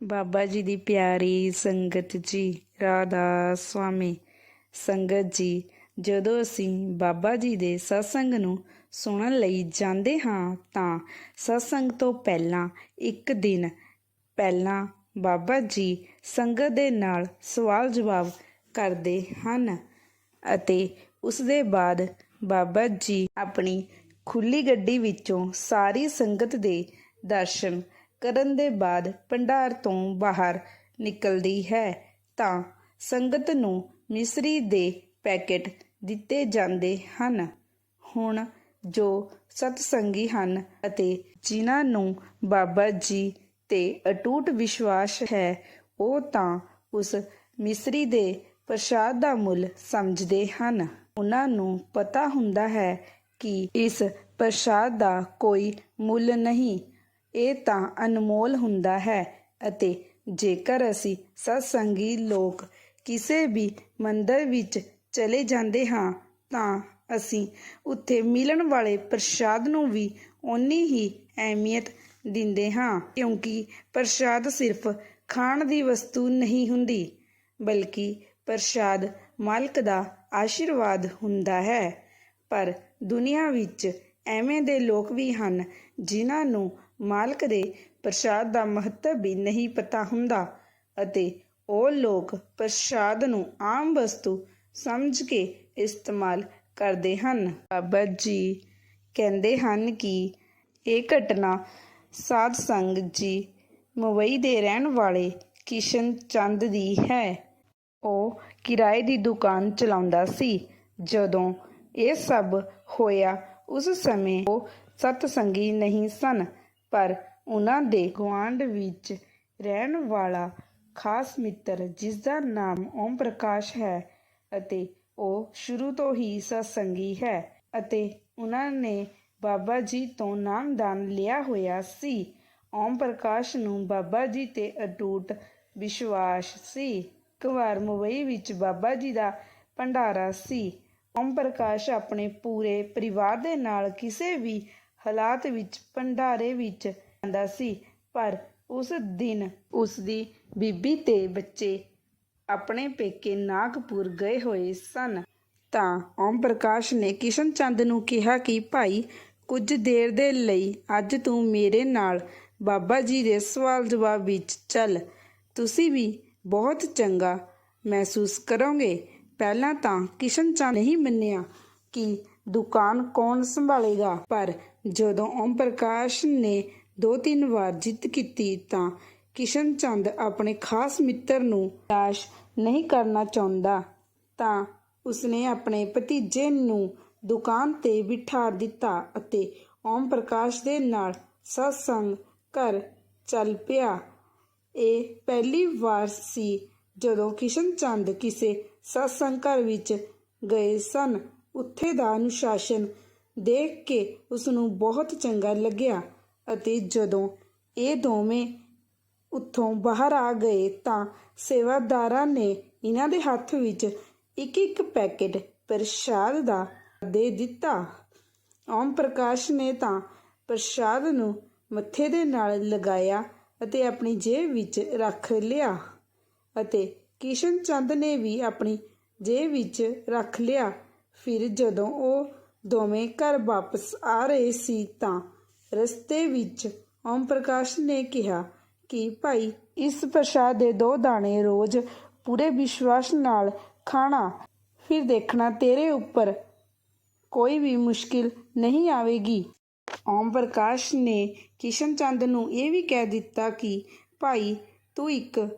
ਬਾਬਾ ਜੀ ਦੀ ਪਿਆਰੀ ਸੰਗਤ ਜੀ, ਰਾਧਾ ਸੁਆਮੀ ਸੰਗਤ ਜੀ, ਜਦੋਂ ਅਸੀਂ ਬਾਬਾ ਜੀ ਦੇ ਸਤਸੰਗ ਨੂੰ ਸੁਣਨ ਲਈ ਜਾਂਦੇ ਹਾਂ ਤਾਂ ਸਤਸੰਗ ਤੋਂ ਪਹਿਲਾਂ ਇੱਕ ਦਿਨ ਪਹਿਲਾਂ ਬਾਬਾ ਜੀ ਸੰਗਤ ਦੇ ਨਾਲ ਸਵਾਲ ਜਵਾਬ ਕਰਦੇ ਹਨ ਅਤੇ ਉਸ ਦੇ ਬਾਅਦ ਬਾਬਾ ਜੀ ਆਪਣੀ ਖੁੱਲੀ ਗੱਡੀ ਵਿੱਚੋਂ ਸਾਰੀ ਸੰਗਤ ਦੇ ਦਰਸ਼ਨ ਕਰਨ ਦੇ ਬਾਅਦ ਭੰਡਾਰ ਤੋਂ ਬਾਹਰ ਨਿਕਲਦੀ ਹੈ, ਤਾਂ ਸੰਗਤ ਨੂੰ ਮਿਸਰੀ ਦੇ ਪੈਕੇਟ ਦਿੱਤੇ ਜਾਂਦੇ ਹਨ। ਹੁਣ ਜੋ ਸਤਸੰਗੀ ਹਨ ਅਤੇ ਜਿਨ੍ਹਾਂ ਨੂੰ ਬਾਬਾ ਜੀ ਤੇ ਅਟੂਟ ਵਿਸ਼ਵਾਸ ਹੈ, ਉਹ ਤਾਂ ਉਸ ਮਿਸਰੀ ਦੇ ਪ੍ਰਸ਼ਾਦ ਦਾ ਮੁੱਲ ਸਮਝਦੇ ਹਨ। ਉਹਨਾਂ ਨੂੰ ਪਤਾ ਹੁੰਦਾ ਹੈ ਕਿ ਇਸ ਪ੍ਰਸ਼ਾਦ ਦਾ ਕੋਈ ਮੁੱਲ ਨਹੀਂ। ਇਹ ਤਾਂ ਅਨਮੋਲ ਹੁੰਦਾ ਹੈ ਅਤੇ ਜੇਕਰ ਅਸੀਂ ਸਤਸੰਗੀ ਲੋਕ ਕਿਸੇ ਵੀ ਮੰਦਰ ਵਿੱਚ ਚਲੇ ਜਾਂਦੇ ਹਾਂ, ਤਾਂ ਅਸੀਂ ਉੱਥੇ ਮਿਲਣ ਵਾਲੇ ਪ੍ਰਸ਼ਾਦ ਨੂੰ ਵੀ ਓਨੀ ਹੀ ਅਹਿਮੀਅਤ ਦਿੰਦੇ ਹਾਂ, ਕਿਉਂਕਿ ਪ੍ਰਸ਼ਾਦ ਸਿਰਫ ਖਾਣ ਦੀ ਵਸਤੂ ਨਹੀਂ ਹੁੰਦੀ, ਬਲਕਿ ਪ੍ਰਸ਼ਾਦ ਮਾਲਕ ਦਾ ਆਸ਼ੀਰਵਾਦ ਹੁੰਦਾ ਹੈ। ਪਰ ਦੁਨੀਆ ਵਿੱਚ ਐਵੇਂ ਦੇ ਲੋਕ ਵੀ ਹਨ, ਜਿਨ੍ਹਾਂ ਨੂੰ ਮਾਲਕ ਦੇ ਪ੍ਰਸ਼ਾਦ ਦਾ ਮਹੱਤਵ ਵੀ ਨਹੀਂ ਪਤਾ ਹੁੰਦਾ ਅਤੇ ਉਹ ਲੋਕ ਪ੍ਰਸ਼ਾਦ ਨੂੰ ਆਮ ਵਸਤੂ ਸਮਝ ਕੇ ਇਸਤੇਮਾਲ ਕਰਦੇ ਹਨ। ਬਾਬਾ ਜੀ ਕਹਿੰਦੇ ਹਨ ਕਿ ਇਹ ਘਟਨਾ ਸਾਧ ਸੰਗ ਜੀ ਮੁੰਬਈ ਦੇ ਰਹਿਣ ਵਾਲੇ ਕਿਸ਼ਨ ਚੰਦ ਦੀ ਹੈ। ਉਹ ਕਿਰਾਏ ਦੀ ਦੁਕਾਨ ਚਲਾਉਂਦਾ ਸੀ। ਜਦੋਂ ਇਹ ਸਭ ਹੋਇਆ, ਉਸ ਸਮੇਂ ਉਹ ਸਤਸੰਗੀ ਨਹੀਂ ਸਨ। ਪਰ ਉਹਨਾਂ ਦੇ ਗੁਆਂਢ ਵਿੱਚ ਰਹਿਣ ਵਾਲਾ ਖਾਸ ਮਿੱਤਰ, ਜਿਸ ਨਾਮ ਓਮ ਪ੍ਰਕਾਸ਼ ਹੈ ਅਤੇ ਉਹ ਸ਼ੁਰੂ ਤੋਂ ਹੀ ਸਤਸੰਗੀ ਹੈ ਅਤੇ ਉਹਨਾਂ ਨੇ ਬਾਬਾ ਜੀ ਤੋਂ ਨਾਮਦਾਨ ਲਿਆ ਹੋਇਆ ਸੀ। ਓਮ ਪ੍ਰਕਾਸ਼ ਨੂੰ ਬਾਬਾ ਜੀ ਤੇ ਅਟੂਟ ਵਿਸ਼ਵਾਸ ਸੀ। ਇੱਕ ਵਾਰ ਮੁੰਬਈ ਵਿੱਚ ਬਾਬਾ ਜੀ ਦਾ ਭੰਡਾਰਾ ਸੀ। ਓਮ ਪ੍ਰਕਾਸ਼ ਆਪਣੇ ਪੂਰੇ ਪਰਿਵਾਰ ਦੇ ਨਾਲ ਕਿਸੇ ਵੀ ਹਾਲਾਤ ਵਿੱਚ, ਭੰਡਾਰੇ ਵਿੱਚ ਜਾਂਦਾ ਸੀ, ਪਰ ਉਸ ਦਿਨ ਉਸ ਦੀ ਬੀਬੀ ਤੇ ਬੱਚੇ ਆਪਣੇ ਪੇਕੇ ਨਾਗਪੁਰ ਗਏ ਹੋਏ ਸਨ। ਤਾਂ ਓਮ ਪ੍ਰਕਾਸ਼ ਨੇ ਕਿਸ਼ਨ ਚੰਦ ਨੂੰ ਕਿਹਾ ਕਿ, ਭਾਈ, ਕੁਝ ਦੇਰ ਦੇ ਲਈ ਅੱਜ ਤੂੰ ਮੇਰੇ ਨਾਲ। ਬਾਬਾ ਜੀ ਦੇ ਸਵਾਲ ਜਵਾਬ ਵਿੱਚ ਚੱਲ। ਤੁਸੀਂ ਵੀ ਬਹੁਤ ਚੰਗਾ ਮਹਿਸੂਸ ਕਰੋਗੇ। ਪਹਿਲਾਂ ਤਾਂ ਕਿਸ਼ਨ ਚੰਦ ਨਹੀਂ ਮੰਨਿਆ ਕਿ ਦੁਕਾਨ ਕੌਣ ਸੰਭਾਲੇਗਾ? ਪਰ ਜਦੋਂ ਓਮ ਪ੍ਰਕਾਸ਼ ਨੇ ਦੋ ਤਿੰਨ ਵਾਰ ਜਿੱਤ ਕੀਤੀ ਤਾਂ ਕਿਸ਼ਨ ਚੰਦ ਆਪਣੇ ਖਾਸ ਮਿੱਤਰ ਨੂੰ ਨਿਰਾਸ਼ ਨਹੀਂ ਕਰਨਾ ਚਾਹੁੰਦਾ। ਤਾਂ ਉਸਨੇ ਆਪਣੇ ਭਤੀਜੇ ਨੂੰ ਦੁਕਾਨ ਤੇ ਬਿਠਾ ਦਿੱਤਾ ਅਤੇ ਓਮ ਪ੍ਰਕਾਸ਼ ਦੇ ਨਾਲ ਸਤਸੰਗ ਘਰ ਚੱਲ ਪਿਆ। ਇਹ ਪਹਿਲੀ ਵਾਰ ਸੀ ਜਦੋਂ ਕਿਸ਼ਨ ਚੰਦ ਕਿਸੇ ਸਤਸੰਗ ਘਰ ਵਿੱਚ ਗਏ ਸਨ। ਉੱਥੇ ਦਾ ਅਨੁਸ਼ਾਸਨ ਦੇਖ ਕੇ ਉਸ ਨੂੰ ਬਹੁਤ ਚੰਗਾ ਲੱਗਿਆ ਅਤੇ ਜਦੋਂ ਇਹ ਦੋਵੇਂ ਉੱਥੋਂ ਬਾਹਰ ਆ ਗਏ ਤਾਂ ਸੇਵਾਦਾਰਾਂ ਨੇ ਇਹਨਾਂ ਦੇ ਹੱਥ ਵਿੱਚ ਇੱਕ ਇੱਕ ਪੈਕੇਟ ਪ੍ਰਸ਼ਾਦ ਦਾ ਦੇ ਦਿੱਤਾ। ਓਮ ਪ੍ਰਕਾਸ਼ ਨੇ ਤਾਂ ਪ੍ਰਸ਼ਾਦ ਨੂੰ ਮੱਥੇ ਦੇ ਨਾਲ ਲਗਾਇਆ ਅਤੇ ਆਪਣੀ ਜੇਬ ਵਿੱਚ ਰੱਖ ਲਿਆ ਅਤੇ ਕਿਸ਼ਨ ਚੰਦ ਨੇ ਵੀ ਆਪਣੀ ਜੇਬ ਵਿੱਚ ਰੱਖ ਲਿਆ। ਫਿਰ ਜਦੋਂ ਉਹ ਦੋਵੇਂ ਘਰ ਵਾਪਸ ਆ ਰਹੇ ਸੀ ਤਾਂ ਰਸਤੇ ਵਿੱਚ ਓਮ ਪ੍ਰਕਾਸ਼ ਨੇ ਕਿਹਾ ਕਿ ਭਾਈ, ਇਸ ਪ੍ਰਸ਼ਾਦ ਦੇ ਦੋ ਦਾਣੇ ਰੋਜ਼ ਪੂਰੇ ਵਿਸ਼ਵਾਸ ਨਾਲ ਖਾਣਾ। ਫਿਰ ਦੇਖਣਾ ਤੇਰੇ ਉੱਪਰ ਕੋਈ ਵੀ ਮੁਸ਼ਕਿਲ ਨਹੀਂ ਆਵੇਗੀ। ਓਮ ਪ੍ਰਕਾਸ਼ ਨੇ ਕਿਸ਼ਨ ਚੰਦ ਨੂੰ ਇਹ ਵੀ ਕਹਿ ਦਿੱਤਾ ਕਿ ਭਾਈ, ਤੂੰ ਇੱਕ,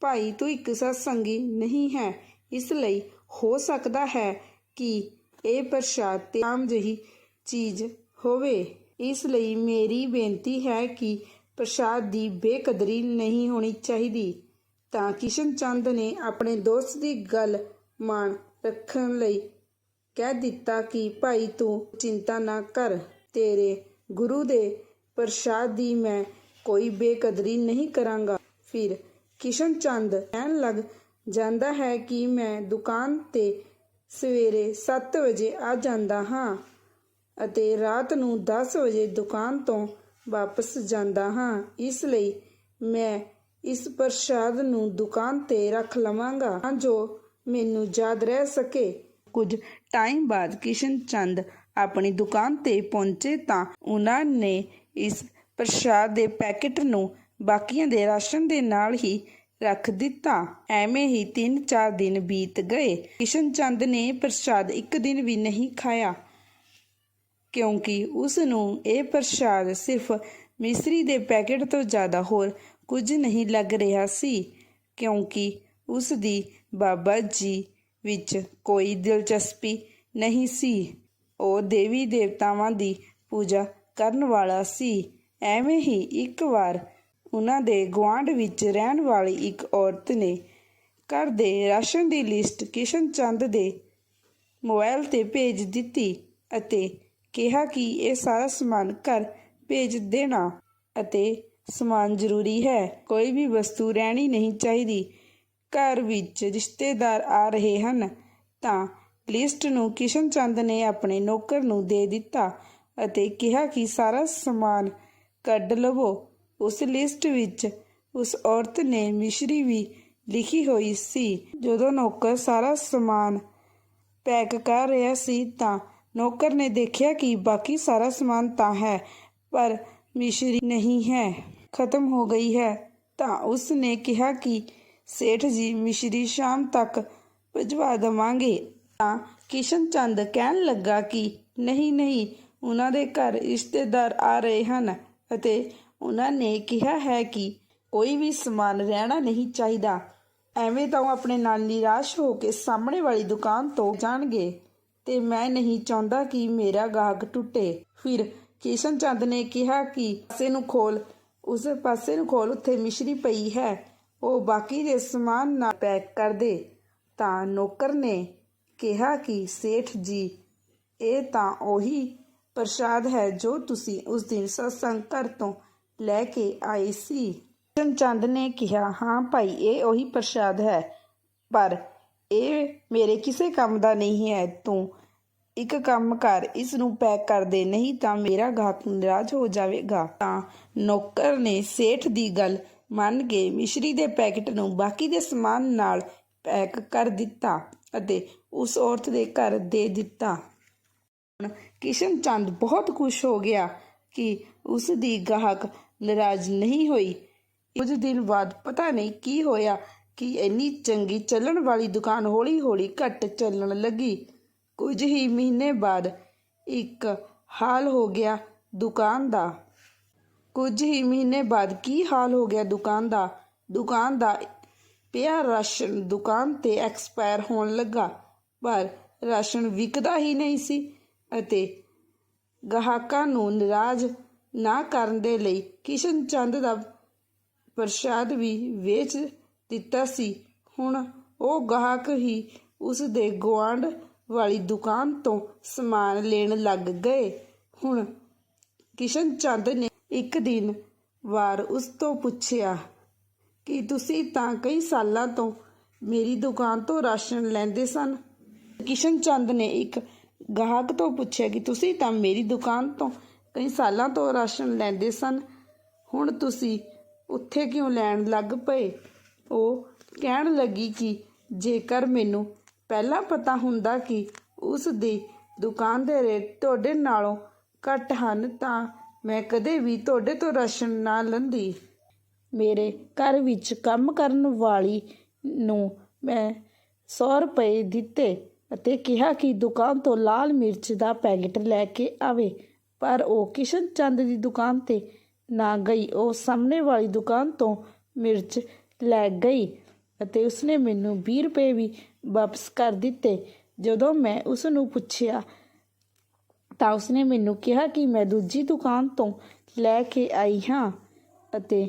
ਭਾਈ, ਤੂੰ ਇੱਕ ਸਤਸੰਗੀ ਨਹੀਂ ਹੈ। ਇਸ ਲਈ ਹੋ ਸਕਦਾ ਹੈ ਕਿ ਇਹ ਪ੍ਰਸ਼ਾਦ ਤੇ ਆਮ ਜਿਹੀ ਚੀਜ਼ ਹੋਵੇ। ਇਸ ਲਈ ਮੇਰੀ ਬੇਨਤੀ ਹੈ ਕਿ ਪ੍ਰਸ਼ਾਦ ਦੀ ਬੇਕਦਰੀ ਨਹੀਂ ਹੋਣੀ ਚਾਹੀਦੀ, ਤਾਂ ਕਿਸ਼ਨ ਚੰਦ ਨੇ ਆਪਣੇ ਦੋਸਤ ਦੀ ਗੱਲ ਮੰਨ ਰੱਖਣ ਲਈ ਕਹਿ ਦਿੱਤਾ ਕਿ, ਭਾਈ, ਤੂੰ ਚਿੰਤਾ ਨਾ ਕਰ, ਤੇਰੇ ਗੁਰੂ ਦੇ ਪ੍ਰਸ਼ਾਦ ਦੀ ਮੈਂ ਕੋਈ ਬੇਕਦਰੀ ਨਹੀਂ ਕਰਾਂਗਾ। ਫਿਰ ਕਿਸ਼ਨ ਚੰਦ ਕਹਿਣ ਲੱਗ ਜਾਂਦਾ ਹੈ ਕਿ ਮੈਂ ਦੁਕਾਨ ਤੇ ਸਵੇਰੇ 7 ਵਜੇ ਆ ਜਾਂਦਾ ਹਾਂ ਅਤੇ ਰਾਤ ਨੂੰ 10 ਵਜੇ ਦੁਕਾਨ ਤੋਂ ਵਾਪਸ ਜਾਂਦਾ ਹਾਂ। ਇਸ ਲਈ ਮੈਂ ਇਸ ਪ੍ਰਸ਼ਾਦ ਨੂੰ ਦੁਕਾਨ ਤੇ ਰੱਖ ਲਵਾਂਗਾ ਤਾਂ ਜੋ ਮੈਨੂੰ ਯਾਦ ਰਹਿ ਸਕੇ। ਕੁਝ ਟਾਈਮ ਬਾਅਦ ਕਿਸ਼ਨ ਚੰਦ ਆਪਣੀ ਦੁਕਾਨ ਤੇ ਪਹੁੰਚੇ ਤਾਂ ਉਹਨਾਂ ਨੇ ਇਸ ਪ੍ਰਸ਼ਾਦ ਦੇ ਪੈਕੇਟ ਨੂੰ ਬਾਕੀਆਂ ਦੇ ਰਾਸ਼ਨ ਦੇ ਨਾਲ ਹੀ ਰੱਖ ਦਿੱਤਾ। ਐਵੇਂ ਹੀ 3-4 ਦਿਨ ਬੀਤ ਗਏ। ਕਿਸ਼ਨ ਚੰਦ ਨੇ ਪ੍ਰਸ਼ਾਦ ਇੱਕ ਦਿਨ ਵੀ ਨਹੀਂ ਖਾਇਆ। ਕਿਉਂਕਿ ਉਸ ਨੂੰ ਇਹ ਪ੍ਰਸ਼ਾਦ ਸਿਰਫ ਮਿਸਰੀ ਦੇ ਪੈਕੇਟ ਤੋਂ ਜ਼ਿਆਦਾ ਹੋਰ ਕੁਝ ਨਹੀਂ ਲੱਗ ਰਿਹਾ ਸੀ। ਕਿਉਂਕਿ ਉਸ ਦੀ ਬਾਬਾ ਜੀ ਵਿੱਚ ਕੋਈ ਦਿਲਚਸਪੀ ਨਹੀਂ ਸੀ। ਉਹ ਦੇਵੀ ਦੇਵਤਾਵਾਂ ਦੀ ਪੂਜਾ ਕਰਨ ਵਾਲਾ ਸੀ। ਐਵੇਂ ਹੀ ਇੱਕ ਵਾਰ ਉਹਨਾਂ ਦੇ ਗੁਆਂਢ ਵਿੱਚ ਰਹਿਣ ਵਾਲੀ ਇੱਕ ਔਰਤ ਨੇ ਘਰ ਦੇ ਰਾਸ਼ਨ ਦੀ ਲਿਸਟ ਕਿਸ਼ਨ ਚੰਦ ਦੇ ਮੋਬਾਈਲ ਤੇ ਭੇਜ ਦਿੱਤੀ ਅਤੇ ਕਿਹਾ ਕਿ ਇਹ ਸਾਰਾ ਸਮਾਨ ਘਰ ਭੇਜ ਦੇਣਾ ਅਤੇ ਸਮਾਨ ਜ਼ਰੂਰੀ ਹੈ। ਕੋਈ ਵੀ ਵਸਤੂ ਰਹਿਣੀ ਨਹੀਂ ਚਾਹੀਦੀ। ਘਰ ਵਿੱਚ ਰਿਸ਼ਤੇਦਾਰ ਆ ਰਹੇ ਹਨ ਤਾਂ ਲਿਸਟ ਨੂੰ ਕਿਸ਼ਨ ਚੰਦ ਨੇ ਆਪਣੇ ਨੌਕਰ ਨੂੰ ਦੇ ਦਿੱਤਾ ਅਤੇ ਕਿਹਾ ਕਿ ਸਾਰਾ ਸਮਾਨ ਕੱਢ ਲਵੋ। ਉਸ ਲਿਸਟ ਵਿੱਚ ਉਸ ਔਰਤ ਨੇ ਮਿਸ਼ਰੀ ਵੀ ਲਿਖੀ ਹੋਈ ਸੀ। ਜਦੋਂ ਨੌਕਰ ਸਾਰਾ ਸਮਾਨ ਪੈਕ ਕਰ ਰਿਹਾ ਸੀ ਤਾਂ ਨੌਕਰ ਨੇ ਦੇਖਿਆ ਕਿ ਬਾਕੀ ਸਾਰਾ ਸਮਾਨ ਤਾਂ ਹੈ, ਪਰ ਮਿਸ਼ਰੀ ਨਹੀਂ ਹੈ। ਖਤਮ ਹੋ ਗਈ ਹੈ। ਤਾਂ ਉਸ ਨੇ ਕਿਹਾ ਕਿ ਸੇਠ ਜੀ ਮਿਸ਼ਰੀ ਸ਼ਾਮ ਤੱਕ ਭਜਵਾ ਦਵਾਂਗੇ। ਤਾਂ ਕਿਸ਼ਨ ਚੰਦ ਕਹਿਣ ਲੱਗਾ ਕਿ ਨਹੀਂ ਨਹੀਂ, ਉਹਨਾਂ ਦੇ ਘਰ ਰਿਸ਼ਤੇਦਾਰ ਆ ਰਹੇ ਹਨ ਅਤੇ ਉਹਨਾਂ ਨੇ ਕਿਹਾ ਹੈ ਕਿ ਕੋਈ ਵੀ ਸਮਾਨ ਰਹਿਣਾ ਨਹੀਂ ਚਾਹੀਦਾ। ਐਵੇਂ ਤਾਂ ਉਹ ਆਪਣੇ ਨਾਲ ਨਿਰਾਸ਼ ਹੋ ਕੇ ਸਾਹਮਣੇ ਵਾਲੀ ਦੁਕਾਨ ਤੋਂ ਜਾਣਗੇ ਤੇ ਮੈਂ ਨਹੀਂ ਚਾਹੁੰਦਾ ਕਿ ਮੇਰਾ ਗਾਹਕ ਟੁੱਟੇ। ਫਿਰ ਕਿਸ਼ਨ ਚੰਦ ਨੇ ਕਿਹਾ ਕਿ ਪਾਸੇ ਨੂੰ ਖੋਲ ਉਸ ਪਾਸੇ ਨੂੰ ਖੋਲ ਉੱਥੇ ਮਿਸ਼ਰੀ ਪਈ ਹੈ। ਉਹ ਬਾਕੀ ਦੇ ਸਮਾਨ ਨਾਲ ਪੈਕ ਕਰ ਦੇ। ਤਾਂ ਨੌਕਰ ਨੇ ਕਿਹਾ ਕਿ, ਸੇਠ ਜੀ, ਇਹ ਤਾਂ ਉਹੀ ਪ੍ਰਸ਼ਾਦ ਹੈ ਜੋ ਤੁਸੀਂ ਉਸ ਦਿਨ ਸਤਸੰਗ ਘਰ ਤੋਂ ਲੈ ਕੇ ਆਏ ਸੀ। ਕਿਸ਼ਨ ਚੰਦ ਨੇ ਕਿਹਾ, ਹਾਂ ਭਾਈ, ਇਹ ਉਹੀ ਪ੍ਰਸ਼ਾਦ ਹੈ। ਪਰ ਇਹ ਮੇਰੇ ਕਿਸੇ ਕੰਮ ਦਾ ਨਹੀਂ ਹੈ। ਤੂੰ ਇੱਕ ਕੰਮ ਕਰ, ਇਸ ਨੂੰ ਪੈਕ ਕਰ ਦੇ। ਨਹੀਂ ਤਾਂ ਮੇਰਾ ਗਾਹਕ ਨਾਰਾਜ਼ ਹੋ ਜਾਵੇਗਾ। ਤਾਂ ਨੌਕਰ ਨੇ ਸੇਠ ਦੀ ਗੱਲ ਮੰਨ ਕੇ ਮਿਸ਼ਰੀ ਦੇ ਪੈਕੇਟ ਨੂੰ ਬਾਕੀ ਦੇ ਸਮਾਨ ਨਾਲ ਪੈਕ ਕਰ ਦਿੱਤਾ ਅਤੇ ਉਸ ਔਰਤ ਦੇ ਘਰ ਦੇ ਦਿੱਤਾ। ਹੁਣ ਕਿਸ਼ਨ ਚੰਦ ਬਹੁਤ ਖੁਸ਼ ਹੋ ਗਿਆ ਕਿ ਉਸ ਦੀ ਗਾਹਕ ਨਾਰਾਜ਼ ਨਹੀਂ ਹੋਈ। ਕੁਝ ਦਿਨ ਬਾਅਦ ਪਤਾ ਨਹੀਂ ਕੀ ਹੋਇਆ ਕਿ ਇੰਨੀ ਚੰਗੀ ਚੱਲਣ ਵਾਲੀ ਦੁਕਾਨ ਹੌਲੀ-ਹੌਲੀ ਘਟ ਚੱਲਣ ਲੱਗੀ। ਕੁਝ ਹੀ ਮਹੀਨੇ ਬਾਅਦ ਇੱਕ ਹਾਲ ਹੋ ਗਿਆ ਦੁਕਾਨ ਦਾ। ਕੁਝ ਹੀ ਮਹੀਨੇ ਬਾਅਦ ਕੀ ਹਾਲ ਹੋ ਗਿਆ ਦੁਕਾਨ ਦਾ? ਦੁਕਾਨ ਦਾ ਪਿਆ ਰਾਸ਼ਨ ਦੁਕਾਨ ਤੇ ਐਕਸਪਾਇਰ ਹੋਣ ਲੱਗਾ, ਪਰ ਰਾਸ਼ਨ ਵਿਕਦਾ ਹੀ ਨਹੀਂ ਸੀ ਅਤੇ ਗਾਹਕਾਂ ਨੂੰ ਨਿਰਾਸ਼ ਨਾ ਕਰਨ ਦੇ ਲਈ ਕਿਸ਼ਨ ਚੰਦ ਦਾ ਪ੍ਰਸ਼ਾਦ ਵੀ ਵੇਚ ਦਿੱਤਾ ਸੀ। ਹੁਣ ਉਹ ਗਾਹਕ ਹੀ ਉਸ ਦੇ ਗੁਆਂਢ ਵਾਲੀ ਦੁਕਾਨ ਤੋਂ ਸਮਾਨ ਲੈਣ ਲੱਗ ਗਏ। ਹੁਣ ਕਿਸ਼ਨ ਚੰਦ ਨੇ ਇੱਕ ਦਿਨ ਵਾਰ ਉਸ ਤੋਂ ਪੁੱਛਿਆ, ਕਿ ਤੁਸੀਂ ਤਾਂ ਕਈ ਸਾਲਾਂ ਤੋਂ ਮੇਰੀ ਦੁਕਾਨ ਤੋਂ ਰਾਸ਼ਨ ਲੈਂਦੇ ਸਨ? ਕਿਸ਼ਨ ਚੰਦ ਨੇ ਇੱਕ ਗਾਹਕ ਤੋਂ ਪੁੱਛਿਆ, ਕਿ ਤੁਸੀਂ ਤਾਂ ਮੇਰੀ ਦੁਕਾਨ ਤੋਂ ਕਈ ਸਾਲਾਂ ਤੋਂ ਰਾਸ਼ਨ ਲੈਂਦੇ ਸਨ। ਹੁਣ ਤੁਸੀਂ ਉੱਥੇ ਕਿਉਂ ਲੈਣ ਲੱਗ ਪਏ? ਉਹ ਕਹਿਣ ਲੱਗੀ ਕਿ ਜੇਕਰ ਮੈਨੂੰ ਪਹਿਲਾਂ ਪਤਾ ਹੁੰਦਾ ਕਿ ਉਸ ਦੀ ਦੁਕਾਨ ਦੇ ਰੇਟ ਤੁਹਾਡੇ ਨਾਲੋਂ ਘੱਟ ਹਨ, ਤਾਂ ਮੈਂ ਕਦੇ ਵੀ ਤੁਹਾਡੇ ਤੋਂ ਰਾਸ਼ਨ ਨਾ ਲੈਂਦੀ। ਮੇਰੇ ਘਰ ਵਿੱਚ ਕੰਮ ਕਰਨ ਵਾਲੀ ਨੂੰ ਮੈਂ 100 ਰੁਪਏ ਦਿੱਤੇ ਅਤੇ ਕਿਹਾ ਕਿ ਦੁਕਾਨ ਤੋਂ ਲਾਲ ਮਿਰਚ ਦਾ ਪੈਕੇਟ ਲੈ ਕੇ ਆਵੇ। ਪਰ ਉਹ ਕਿਸ਼ਨ ਚੰਦ ਦੀ ਦੁਕਾਨ ਤੇ ਨਾ ਗਈ। ਉਹ ਸਾਹਮਣੇ ਵਾਲੀ ਦੁਕਾਨ ਤੋਂ ਮਿਰਚ ਲੈ ਗਈ ਅਤੇ ਉਸਨੇ ਮੈਨੂੰ 20 ਰੁਪਏ ਵੀ ਵਾਪਸ ਕਰ ਦਿੱਤੇ। ਜਦੋਂ ਮੈਂ ਉਸ ਨੂੰ ਪੁੱਛਿਆ ਤਾਂ ਉਸਨੇ ਮੈਨੂੰ ਕਿਹਾ ਕਿ ਮੈਂ ਦੂਜੀ ਦੁਕਾਨ ਤੋਂ ਲੈ ਕੇ ਆਈ ਹਾਂ ਅਤੇ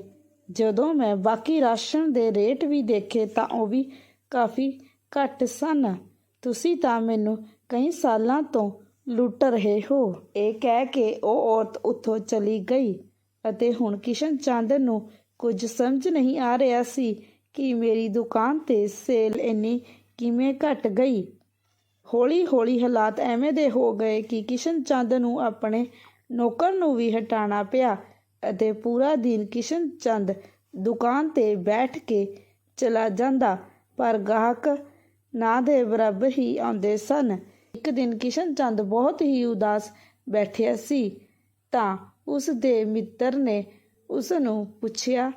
ਜਦੋਂ ਮੈਂ ਬਾਕੀ ਰਾਸ਼ਨ ਦੇ ਰੇਟ ਵੀ ਦੇਖੇ ਤਾਂ ਉਹ ਵੀ ਕਾਫੀ ਘੱਟ ਸਨ। ਤੁਸੀਂ ਤਾਂ ਮੈਨੂੰ ਕਈ ਸਾਲਾਂ ਤੋਂ ਲੁੱਟ ਰਹੇ ਹੋ। ਇਹ ਕਹਿ ਕੇ ਉਹ ਔਰਤ ਉੱਥੋਂ ਚਲੀ ਗਈ ਅਤੇ ਹੁਣ ਕਿਸ਼ਨ ਚੰਦ ਨੂੰ ਕੁਝ ਸਮਝ ਨਹੀਂ ਆ ਰਿਹਾ ਸੀ ਕਿ ਮੇਰੀ ਦੁਕਾਨ ਤੇ ਸੇਲ ਇੰਨੀ ਕਿਵੇਂ ਘਟ ਗਈ। ਹੌਲੀ ਹੌਲੀ ਹਾਲਾਤ ਐਵੇਂ ਦੇ ਹੋ ਗਏ ਕਿ ਕਿਸ਼ਨ ਚੰਦ ਨੂੰ ਆਪਣੇ ਨੌਕਰ ਨੂੰ ਵੀ ਹਟਾਣਾ ਪਿਆ ਅਤੇ ਪੂਰਾ ਦਿਨ ਕਿਸ਼ਨ ਚੰਦ ਦੁਕਾਨ ਤੇ ਬੈਠ ਕੇ ਚਲਾ ਜਾਂਦਾ, ਪਰ ਗਾਹਕ ਨਾ ਦੇ ਬਰਾਬਰ ਹੀ ਆਉਂਦੇ ਸਨ। ਇੱਕ ਦਿਨ ਕਿਸ਼ਨ ਚੰਦ ਬਹੁਤ ਹੀ ਉਦਾਸ ਬੈਠਿਆ ਸੀ, ਤਾਂ ਉਸ ਦੇ ਮਿੱਤਰ ਨੇ ਉਸ ਨੂੰ ਪੁੱਛਿਆ,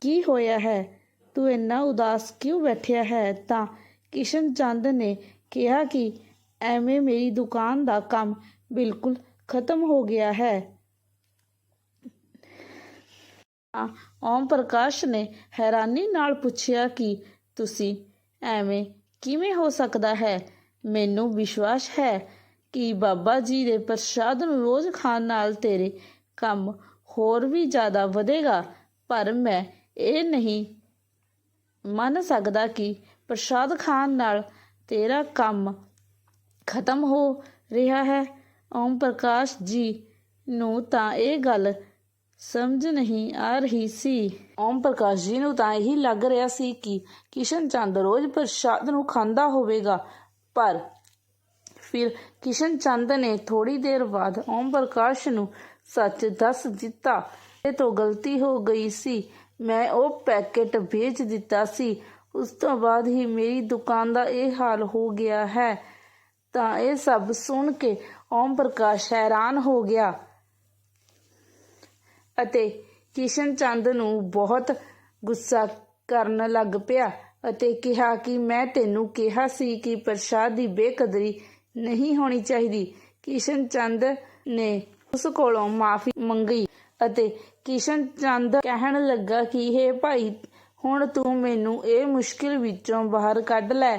ਕੀ ਹੋਇਆ ਹੈ? ਤੂੰ ਇੰਨਾ ਉਦਾਸ ਕਿਉਂ ਬੈਠਿਆ ਹੈ? ਤਾਂ ਕਿਸ਼ਨ ਚੰਦ ਨੇ ਕਿਹਾ ਕਿ ਐਵੇਂ ਮੇਰੀ ਦੁਕਾਨ ਦਾ ਕੰਮ ਬਿਲਕੁਲ ਖਤਮ ਹੋ ਗਿਆ ਹੈ। ਤਾਂ ਓਮ ਪ੍ਰਕਾਸ਼ ਨੇ ਹੈਰਾਨੀ ਨਾਲ ਪੁੱਛਿਆ ਕਿ ਤੁਸੀਂ ਐਵੇਂ ਕਿਵੇਂ ਹੋ ਸਕਦਾ ਹੈ? ਮੈਨੂੰ ਵਿਸ਼ਵਾਸ ਹੈ ਕਿ ਬਾਬਾ ਜੀ ਦੇ ਪ੍ਰਸ਼ਾਦ ਨੂੰ ਰੋਜ਼ ਖਾਣ ਨਾਲ ਤੇਰੇ ਕੰਮ ਹੋਰ ਵੀ ਜ਼ਿਆਦਾ ਵਧੇਗਾ। ਪਰ ਮੈਂ ਇਹ ਨਹੀਂ ਮੰਨ ਸਕਦਾ ਕਿ ਪ੍ਰਸ਼ਾਦ ਖਾਣ ਨਾਲ ਤੇਰਾ ਕੰਮ ਖਤਮ ਹੋ ਰਿਹਾ ਹੈ। ਓਮ ਪ੍ਰਕਾਸ਼ ਜੀ ਨੂੰ ਤਾਂ ਇਹ ਗੱਲ ਸਮਝ ਨਹੀਂ ਆ ਰਹੀ ਸੀ। ਓਮ ਪ੍ਰਕਾਸ਼ ਜੀ ਨੂੰ ਤਾਂ ਇਹੀ ਲੱਗ ਰਿਹਾ ਸੀ ਕਿ ਕਿਸ਼ਨ ਚੰਦ ਰੋਜ਼ ਪ੍ਰਸ਼ਾਦ ਨੂੰ ਖਾਂਦਾ ਹੋਵੇਗਾ। ਪਰ ਫਿਰ ਕਿਸ਼ਨ ਚੰਦ ਨੇ ਥੋੜੀ ਦੇਰ ਬਾਅਦ ਓਮ ਪ੍ਰਕਾਸ਼ ਨੂੰ ਸੱਚ ਦੱਸ ਦਿੱਤਾ। ਇਹ ਤੋਂ ਗਲਤੀ ਹੋ ਗਈ ਸੀ। ਮੈਂ ਉਹ ਪੈਕੇਟ ਵੇਚ ਦਿੱਤਾ ਸੀ। ਉਸ ਤੋਂ ਬਾਅਦ ਹੀ ਮੇਰੀ ਦੁਕਾਨ ਦਾ ਇਹ ਹਾਲ ਹੋ ਗਿਆ ਹੈ। ਤਾਂ ਇਹ ਸਭ ਸੁਣ ਕੇ ਓਮ ਪ੍ਰਕਾਸ਼ ਹੈਰਾਨ ਹੋ ਗਿਆ ਅਤੇ ਕਿਸ਼ਨ ਚੰਦ ਨੂੰ ਬਹੁਤ ਗੁੱਸਾ ਕਰਨ ਲੱਗ ਪਿਆ। ਅਤੇ ਕਿਹਾ ਕਿ ਮੈਂ ਤੈਨੂੰ ਕਿਹਾ ਸੀ ਕਿ ਪ੍ਰਸ਼ਾਦ ਦੀ ਬੇਕਦਰੀ ਨਹੀਂ ਹੋਣੀ ਚਾਹੀਦੀ। ਕਿਸ਼ਨ ਚੰਦ ਨੇ ਉਸ ਕੋਲੋਂ ਮਾਫੀ ਮੰਗੀ ਅਤੇ ਕਿਸ਼ਨ ਚੰਦ ਕਹਿਣ ਲੱਗਾ ਕਿ ਇਹ ਭਾਈ, ਹੁਣ ਤੂੰ ਮੈਨੂੰ ਇਹ ਮੁਸ਼ਕਿਲ ਵਿੱਚੋਂ ਬਾਹਰ ਕੱਢ ਲੈ।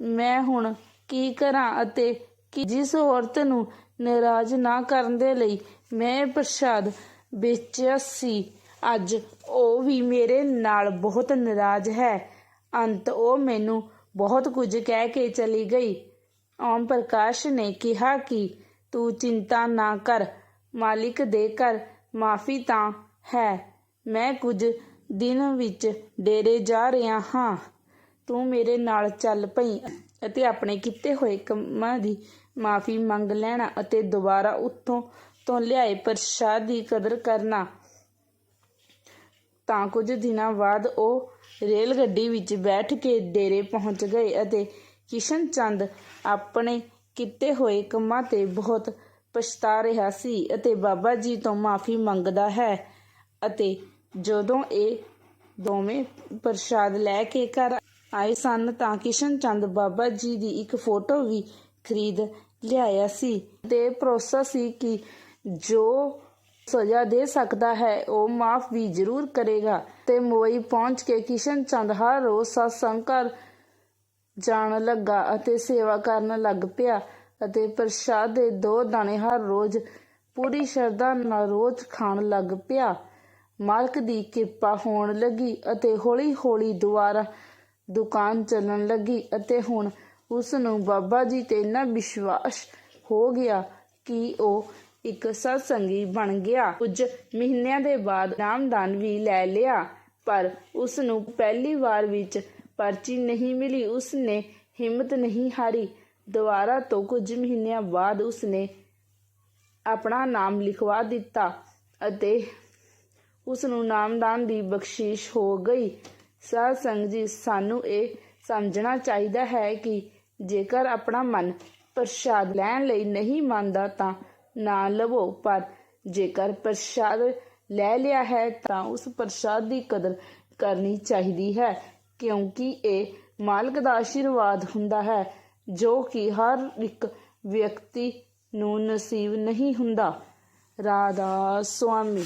ਮੈਂ ਹੁਣ ਕੀ ਕਰਾਂ ਅਤੇ ਕਿ ਜਿਸ ਔਰਤ ਨੂੰ ਨਾਰਾਜ਼ ਨਾ ਕਰਨ ਦੇ ਲਈ ਮੈਂ ਪ੍ਰਸ਼ਾਦ ਵੇਚਿਆ ਸੀ, ਅੱਜ ਉਹ ਵੀ ਮੇਰੇ ਨਾਲ ਬਹੁਤ ਨਾਰਾਜ਼ ਹੈ। ਅੰਤ ਉਹ ਮੈਨੂੰ ਬਹੁਤ ਕੁਝ ਕਹਿ ਕੇ ਚਲੀ ਗਈ। ਓਮ ਪ੍ਰਕਾਸ਼ ਨੇ ਕਿਹਾ ਕਿ ਤੂੰ ਚਿੰਤਾ ਨਾ ਕਰ, ਮਾਲਿਕ ਦੇ ਕਰ ਮਾਫੀ ਤਾਂ ਹੈ, ਮੈਂ ਕੁਝ ਦਿਨ ਵਿੱਚ ਡੇਰੇ ਜਾ ਰਿਹਾ ਹਾਂ। ਤੂੰ ਮੇਰੇ ਨਾਲ ਚੱਲ ਪਈ ਅਤੇ ਆਪਣੇ ਕੀਤੇ ਹੋਏ ਕੰਮਾਂ ਦੀ ਮਾਫੀ ਮੰਗ ਲੈਣਾ ਅਤੇ ਦੁਬਾਰਾ ਉੱਥੋਂ ਤੋਂ ਲਿਆਏ ਪ੍ਰਸ਼ਾਦ ਦੀ ਕਦਰ ਕਰਨਾ। ਤਾਂ ਕੁਝ ਦਿਨਾਂ ਬਾਅਦ ਉਹ ਰੇਲ ਗੱਡੀ ਵਿੱਚ ਬੈਠ ਕੇ ਡੇਰੇ ਪਹੁੰਚ ਗਏ ਅਤੇ ਕਿਸ਼ਨ ਚੰਦ ਆਪਣੇ ਕੀਤੇ ਹੋਏ ਕੰਮਾਂ ਤੇ ਬਹੁਤ ਪਛਤਾ ਰਿਹਾ ਸੀ ਅਤੇ ਬਾਬਾ ਜੀ ਤੋਂ ਮਾਫੀ ਮੰਗਦਾ ਹੈ ਅਤੇ ਜਦੋਂ ਇਹ ਦੋਵੇਂ ਪ੍ਰਸ਼ਾਦ ਲੈ ਕੇ ਘਰ ਆਏ ਸਨ ਤਾਂ ਕਿਸ਼ਨ ਚੰਦ ਬਾਬਾ ਜੀ ਦੀ ਇੱਕ ਫੋਟੋ ਵੀ ਖਰੀਦ ਲਿਆਇਆ ਸੀ। ਤੇ ਭਰੋਸਾ ਸੀ ਕਿ ਜੋ ਸਜ਼ਾ ਦੇ ਸਕਦਾ ਹੈ, ਉਹ ਮਾਫ ਵੀ ਜ਼ਰੂਰ ਕਰੇਗਾ। ਤੇ ਮੁੰਬਈ ਪਹੁੰਚ ਕੇ ਕਿਸ਼ਨ ਚੰਦ ਹਰ ਰੋਜ਼ ਸਤਸੰਗ ਘਰ ਜਾਣ ਲੱਗਾ ਅਤੇ ਸੇਵਾ ਕਰਨ ਲੱਗ ਪਿਆ ਅਤੇ ਪ੍ਰਸ਼ਾਦ ਦੇ ਦੋ ਦਾਣੇ ਹਰ ਰੋਜ਼ ਪੂਰੀ ਸ਼ਰਧਾ ਨਾਲ ਰੋਜ਼ ਖਾਣ ਲੱਗ ਪਿਆ। ਮਾਲਕ ਦੀ ਕਿਰਪਾ ਹੋਣ ਲੱਗੀ ਅਤੇ ਹੌਲੀ-ਹੌਲੀ ਦੁਆਰਾ ਦੁਕਾਨ ਚੱਲਣ ਲੱਗੀ ਅਤੇ ਹੁਣ ਉਸ ਨੂੰ ਬਾਬਾ ਜੀ ਤੇ ਇੰਨਾ ਵਿਸ਼ਵਾਸ ਹੋ ਗਿਆ ਕਿ ਉਹ ਇੱਕ ਸਤਸੰਗੀ ਬਣ ਗਿਆ। ਕੁਝ ਮਹੀਨਿਆਂ ਦੇ ਬਾਅਦ ਨਾਮਦਾਨ ਵੀ ਲੈ ਲਿਆ, ਪਰ ਉਸ ਨੂੰ ਪਹਿਲੀ ਵਾਰ ਵਿੱਚ ਪਰਚੀ ਨਹੀਂ ਮਿਲੀ। ਉਸ ਨੇ ਹਿੰਮਤ ਨਹੀਂ ਹਾਰੀ। ਦੁਬਾਰਾ ਤੋਂ ਕੁਝ ਮਹੀਨਿਆਂ ਬਾਅਦ ਉਸ ਨੇ ਆਪਣਾ ਨਾਮ ਲਿਖਵਾ ਦਿੱਤਾ ਅਤੇ ਉਸ ਨੂੰ ਨਾਮਦਾਨ ਦੀ ਬਖਸ਼ਿਸ਼ ਹੋ ਗਈ। ਸਾਧ ਸੰਗਤ ਜੀ, ਸਾਨੂੰ ਇਹ ਸਮਝਣਾ ਚਾਹੀਦਾ ਹੈ ਕਿ ਜੇਕਰ ਆਪਣਾ ਮਨ ਪ੍ਰਸ਼ਾਦ ਲੈਣ ਲਈ ਨਹੀਂ ਮੰਨਦਾ ਤਾਂ ਨਾ ਲਵੋ, ਪਰ ਜੇਕਰ ਪ੍ਰਸ਼ਾਦ ਲੈ ਲਿਆ ਹੈ, ਤਾਂ ਉਸ ਪ੍ਰਸ਼ਾਦ ਦੀ ਕਦਰ ਕਰਨੀ ਚਾਹੀਦੀ ਹੈ, ਕਿਉਂਕਿ ਇਹ ਮਾਲਕ ਦਾ ਆਸ਼ੀਰਵਾਦ ਹੁੰਦਾ ਹੈ, ਜੋ ਕਿ ਹਰ ਇੱਕ ਵਿਅਕਤੀ ਨੂੰ ਨਸੀਬ ਨਹੀਂ ਹੁੰਦਾ। ਰਾਧਾ ਸੁਆਮੀ।